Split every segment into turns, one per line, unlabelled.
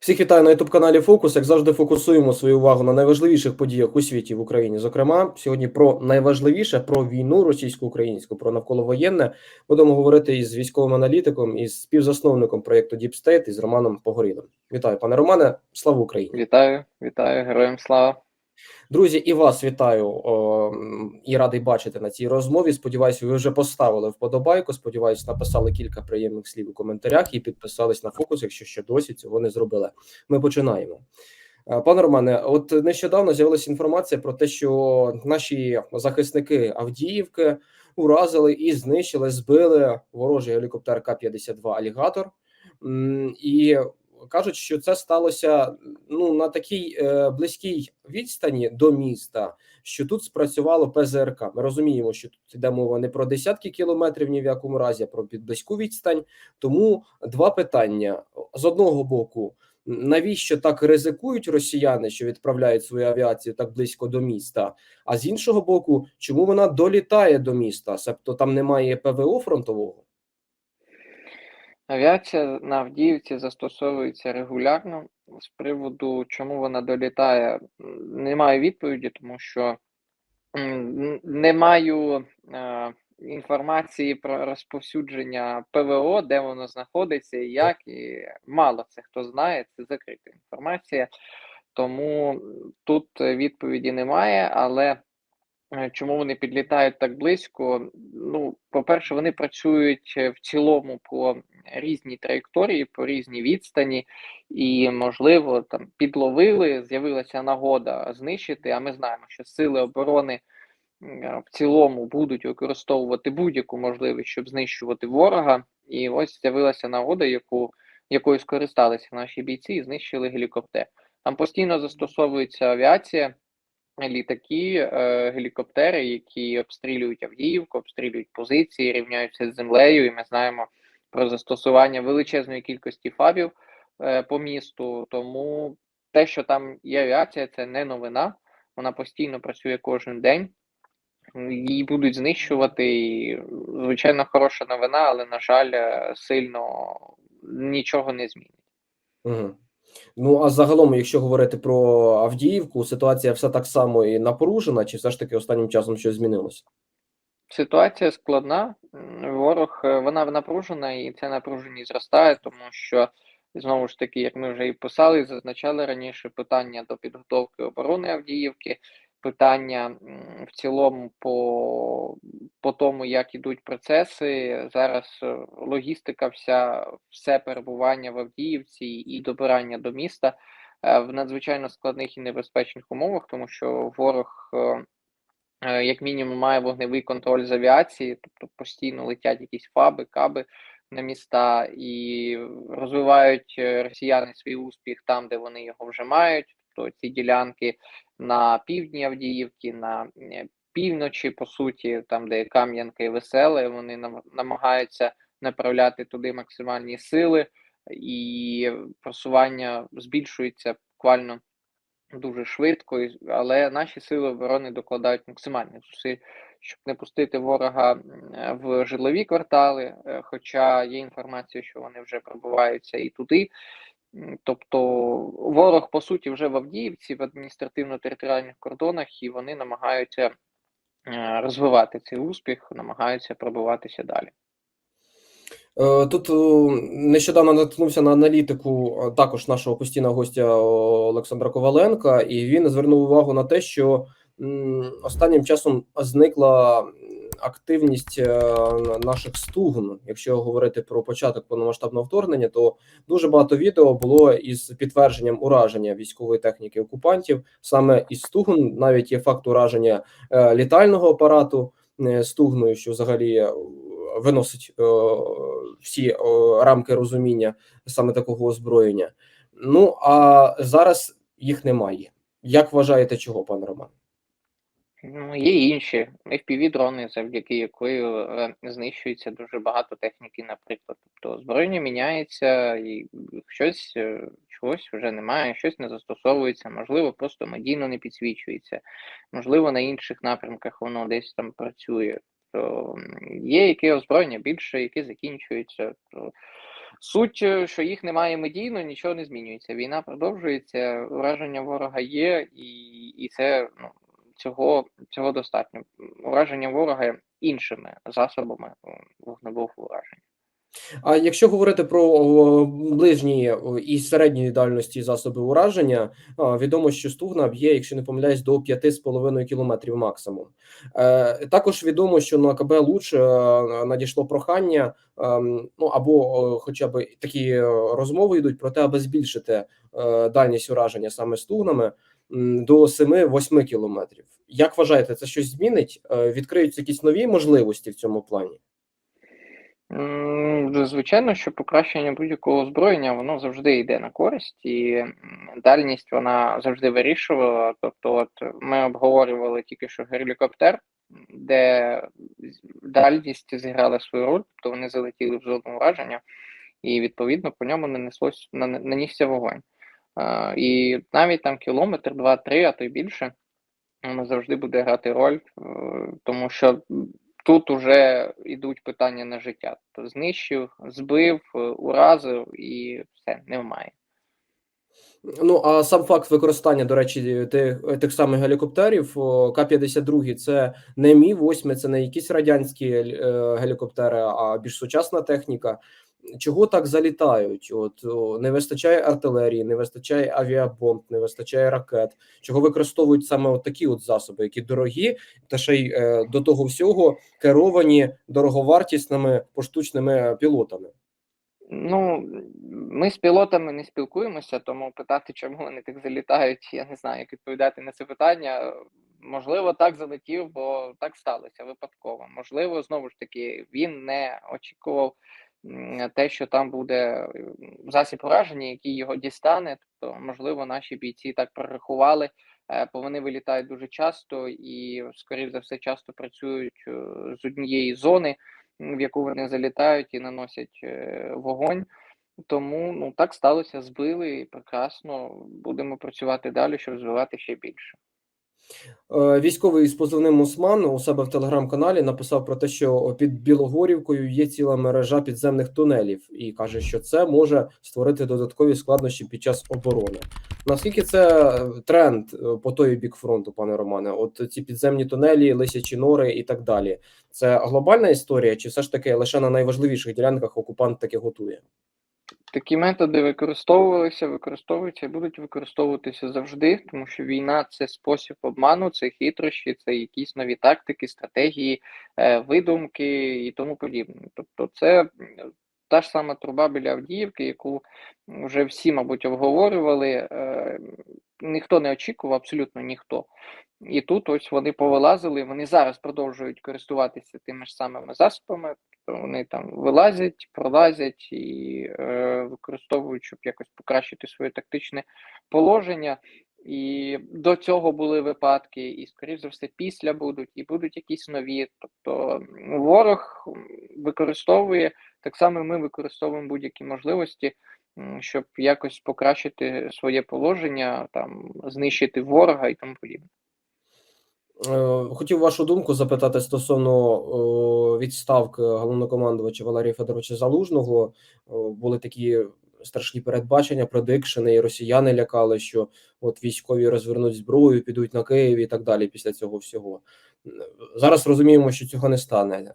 Всіх вітаю на youtube каналі Фокус. Як завжди, фокусуємо свою увагу на найважливіших подіях у світі в Україні. Зокрема, сьогодні про найважливіше про війну російсько-українську, про навколовоєнне будемо говорити із військовим аналітиком із співзасновником проєкту Deep State, із Романом Погорілим. Вітаю, пане Романе. Слава Україні!
Вітаю, вітаю, героям слава.
Друзі, і вас вітаю о, і радий бачити на цій розмові. Сподіваюся, ви вже поставили вподобайку. Сподіваюсь, написали кілька приємних слів у коментарях і підписались на фокус, якщо ще досі цього не зробили. Ми починаємо. Е, Пане Романе, от нещодавно з'явилася інформація про те, що наші захисники Авдіївки уразили і знищили, збили ворожий гелікоптер К-52 Алігатор. І кажуть, що це сталося ну на такій е, близькій відстані до міста, що тут спрацювало ПЗРК. Ми розуміємо, що тут йде мова не про десятки кілометрів, ні в якому разі, а про близьку відстань. Тому два питання з одного боку. Навіщо так ризикують росіяни, що відправляють свою авіацію так близько до міста? А з іншого боку, чому вона долітає до міста? Себто там немає ПВО фронтового?
Авіація на Авдіївці застосовується регулярно. З приводу, чому вона долітає, м, не маю відповіді, тому що не маю е, інформації про розповсюдження ПВО, де воно знаходиться і як, і мало це хто знає, це закрита інформація. Тому тут відповіді немає, але Е, Чому вони підлітають так близько? Ну, по-перше, вони працюють е, в цілому по різній траєкторії, по різній відстані, і, можливо, там підловили, з'явилася нагода знищити. А ми знаємо, що сили оборони в цілому будуть використовувати будь-яку можливість, щоб знищувати ворога. І ось з'явилася нагода, яку якою скористалися наші бійці і знищили гелікоптер. Там постійно застосовується авіація літаки, е, гелікоптери, які обстрілюють Авдіївку, обстрілюють позиції, рівняються з землею, і ми знаємо про застосування величезної кількості фабів е, по місту. Тому те, що там є авіація, це не новина. Вона постійно працює кожен день. Її будуть знищувати. Звичайно, хороша новина, але, на жаль, е, сильно нічого не змінить.
Угу. Ну а загалом, якщо говорити про Авдіївку, ситуація все так само і напружена, чи все ж таки останнім часом щось змінилося?
Ситуація складна. Ворог е, вона напружена, і це напруженість зростає, тому що знову ж таки, як ми вже і писали, зазначали раніше питання до підготовки оборони Авдіївки питання в цілому по по тому, як ідуть процеси. Зараз е, логістика, вся все перебування в Авдіївці і добирання до міста е, в надзвичайно складних і небезпечних умовах, тому що ворог. Е, як мінімум має вогневий контроль з авіації, тобто постійно летять якісь фаби, каби на міста і розвивають росіяни свій успіх там, де вони його вже мають. Тобто ці ділянки на півдні Авдіївки, на е, півночі, по суті, там, де Кам'янка і Веселе, вони намагаються направляти туди максимальні сили, і просування збільшується буквально дуже швидко, але наші сили оборони докладають максимальних зусиль, щоб не пустити ворога в житлові квартали. Е, хоча є інформація, що вони вже пробуваються і туди. Тобто ворог, по суті, вже в Авдіївці, в адміністративно-територіальних кордонах, і вони намагаються е, розвивати цей успіх, намагаються пробиватися далі.
Е, тут нещодавно наткнувся на аналітику також нашого постійного гостя Олександра Коваленка, і він звернув увагу на те, що останнім часом зникла активність е, наших стугн. Якщо говорити про початок повномасштабного вторгнення, то дуже багато відео було із підтвердженням ураження військової техніки окупантів саме із стугн. Навіть є факт ураження е, літального апарату е, стугною, що взагалі виносить всі рамки розуміння саме такого озброєння. Ну а зараз їх немає. Як вважаєте, чого, пане Роман?
Ну, є інші fpv дрони, завдяки якою е, знищується дуже багато техніки, наприклад. Тобто озброєння міняється, і щось е, чогось вже немає, щось не застосовується, можливо, просто медійно не підсвічується, можливо, на інших напрямках воно десь там працює. То є яке озброєння більше, яке закінчується. То Суть, е, що їх немає медійно, нічого не змінюється. Війна продовжується, ураження ворога є, і, і це ну, цього, цього достатньо. Ураження ворога іншими засобами вогневого ураження.
А якщо говорити про ближні і середньої дальності засоби ураження, відомо, що стугна б'є, якщо не помиляюсь, до 5,5 кілометрів максимум. Е, також відомо, що на КБ Луч е, надійшло прохання, ем, ну або хоча б такі е, розмови йдуть про те, аби збільшити дальність ураження саме стугнами до 7-8 кілометрів. Як вважаєте, це щось змінить? Відкриються якісь нові можливості в цьому плані?
Звичайно, що покращення будь-якого озброєння воно завжди йде на користь, і дальність вона завжди вирішувала. Тобто, от ми обговорювали тільки що гелікоптер, де дальність зіграла свою роль, тобто вони залетіли в зону ураження, і відповідно по ньому нанеслось нан- нанісся вогонь. І навіть там кілометр, два-три, а то й більше, воно завжди буде грати роль, е, тому що тут уже йдуть питання на життя. То знищив, збив, е, уразив і все, немає.
Ну а сам факт використання, до речі, тих, тих самих гелікоптерів о, К-52 це не Мі 8 це не якісь радянські е, гелікоптери, а більш сучасна техніка. Чого так залітають? От не вистачає артилерії, не вистачає авіабомб, не вистачає ракет. Чого використовують саме от такі от засоби, які дорогі, та ще й е, до того всього керовані дороговартісними поштучними пілотами.
Ну, ми з пілотами не спілкуємося, тому питати, чому вони так залітають, я не знаю, як відповідати на це питання. Можливо, так залетів, бо так сталося випадково. Можливо, знову ж таки, він не очікував те, що там буде засіб ураження, який його дістане. Тобто, можливо, наші бійці так прорахували, е, бо вони вилітають дуже часто і, скоріш за все, часто працюють е, з однієї зони в яку вони залітають і наносять е, вогонь. Тому ну так сталося, збили і прекрасно. Будемо працювати далі, щоб збивати ще більше.
Е, Військовий з позивним Осман у себе в телеграм-каналі написав про те, що під Білогорівкою є ціла мережа підземних тунелів, і каже, що це може створити додаткові складнощі під час оборони. Наскільки це е, тренд е, по той бік фронту, пане Романе? От ці підземні тунелі, лисячі нори і так далі. Це глобальна історія, чи все ж таки лише на найважливіших ділянках окупант таке готує?
Такі методи використовувалися, використовуються і будуть використовуватися завжди, тому що війна це спосіб обману, це хитрощі, це якісь нові тактики, стратегії, е, видумки і тому подібне. Тобто, це та ж сама труба біля Авдіївки, яку вже всі, мабуть, обговорювали. е, Ніхто не очікував, абсолютно ніхто. І тут ось вони повилазили, вони зараз продовжують користуватися тими ж самими засобами. Вони там вилазять, пролазять і е, використовують, щоб якось покращити своє тактичне положення. І до цього були випадки, і, скоріш за все, після будуть, і будуть якісь нові. Тобто ворог використовує так само, ми використовуємо будь-які можливості, щоб якось покращити своє положення, там знищити ворога і тому подібне.
Е, Хотів вашу думку запитати стосовно е, відставки головнокомандувача Валерія Федоровича Залужного. Е, Були такі страшні передбачення, предикшени, і росіяни лякали, що от військові розвернуть зброю, підуть на Київ і так далі після цього всього. Зараз розуміємо, що цього не стане,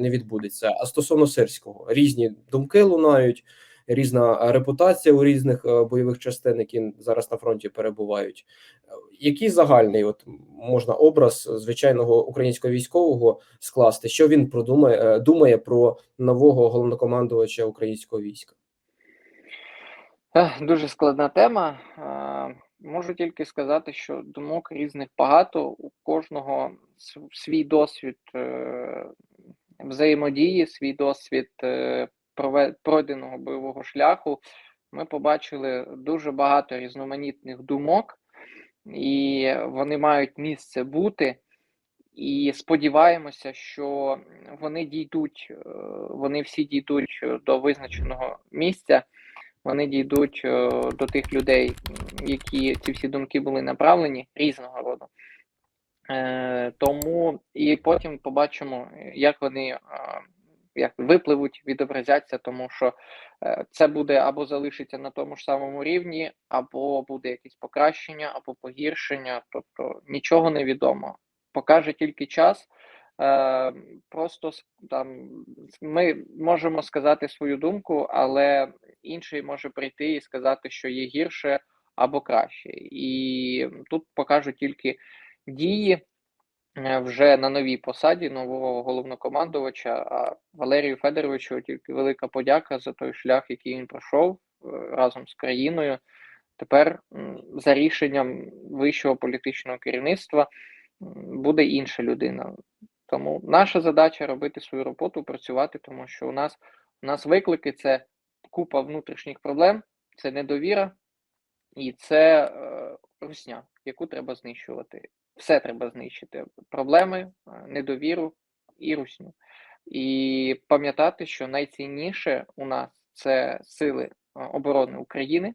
не відбудеться. А стосовно сирського, різні думки лунають, різна репутація у різних бойових частин, які зараз на фронті перебувають. Е, Який загальний от можна образ звичайного українського військового скласти? Що він продумає е, думає про нового головнокомандувача українського війська?
Дуже складна тема. Е, Можу тільки сказати, що думок різних багато, у кожного свій досвід е, взаємодії, свій досвід е, пройденого бойового шляху. Ми побачили дуже багато різноманітних думок, і вони мають місце бути. І сподіваємося, що вони дійдуть, е, вони всі дійдуть е, до визначеного місця вони дійдуть е, до тих людей, які ці всі думки були направлені різного роду. Тому і потім побачимо, як вони як випливуть, відобразяться, тому що е, це буде або залишиться на тому ж самому рівні, або буде якесь покращення, або погіршення. Тобто нічого не відомо. Покаже тільки час. Е, просто там ми можемо сказати свою думку, але інший може прийти і сказати, що є гірше або краще. І тут покажуть тільки дії вже на новій посаді нового головнокомандувача. А Валерію Федоровичу тільки велика подяка за той шлях, який він пройшов е, разом з країною. Тепер за рішенням вищого політичного керівництва буде інша людина. Тому наша задача робити свою роботу, працювати, тому що у нас у нас виклики це купа внутрішніх проблем, це недовіра і це е, русня, яку треба знищувати. Все треба знищити: проблеми, е, недовіру і русню. І пам'ятати, що найцінніше у нас це сили е, оборони України,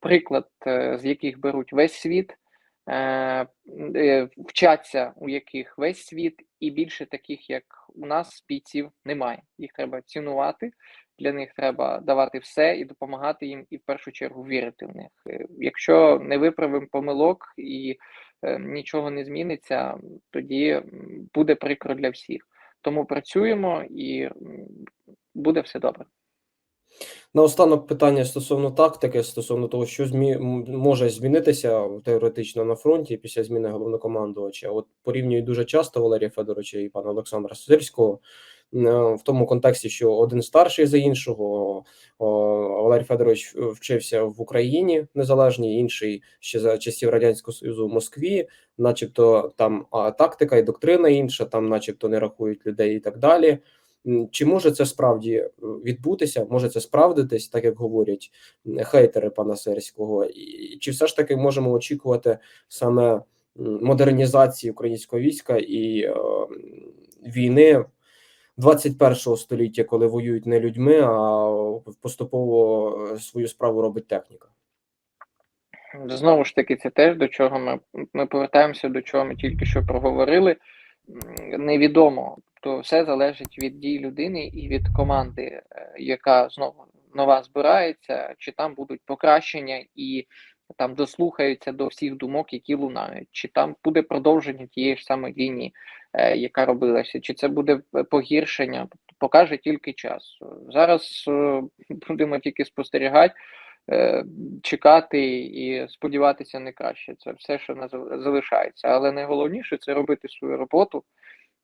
приклад, е, з яких беруть весь світ, вчаться, у яких весь світ, і більше таких, як у нас, бійців немає. Їх треба цінувати, для них треба давати все і допомагати їм, і в першу чергу вірити в них. Якщо не виправимо помилок і нічого не зміниться, тоді буде прикро для всіх. Тому працюємо і буде все добре.
Наостанок питання стосовно тактики, стосовно того, що змі... може змінитися теоретично на фронті після зміни головнокомандувача. От порівнюють дуже часто Валерія Федоровича і пана Олександра Сирського е, в тому контексті, що один старший за іншого. Валерій Федорович вчився в Україні незалежній, інший ще за часів радянського союзу в Москві, начебто там тактика і доктрина інша, там, начебто, не рахують людей і так далі. Чи може це справді е, відбутися? Може це справдитись, так як говорять хейтери пана Серського? І чи все ж таки можемо очікувати саме модернізації українського війська і е, війни 21 століття, коли воюють не людьми, а поступово е, свою справу робить техніка?
Знову ж таки, це теж до чого ми, ми повертаємося, до чого ми тільки що проговорили. Невідомо, то все залежить від дій людини і від команди, е, яка знову нова збирається, чи там будуть покращення і там дослухаються до всіх думок, які лунають, чи там буде продовження тієї ж самої лінії, яка робилася, чи це буде погіршення, покаже тільки час. Зараз е, будемо тільки спостерігати е, чекати і сподіватися на краще. Це все, що нас залишається. Але найголовніше це робити свою роботу,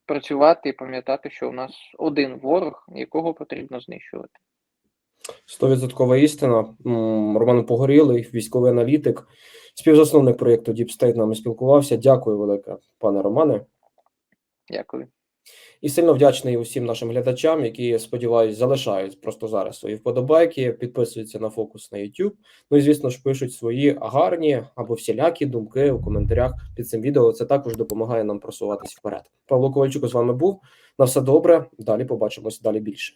працювати і пам'ятати, що у нас один ворог, якого потрібно знищувати.
Стовідсоткова істина. Роман Погорілий, військовий аналітик, співзасновник проєкту State нами спілкувався. Дякую велике, пане Романе.
Дякую.
І сильно вдячний усім нашим глядачам, які сподіваюсь залишають просто зараз свої вподобайки, підписуються на фокус на YouTube. Ну і звісно ж пишуть свої гарні або всілякі думки у коментарях під цим відео. Це також допомагає нам просуватись вперед. Павло Ковальчук з вами був. На все добре. Далі побачимось далі більше.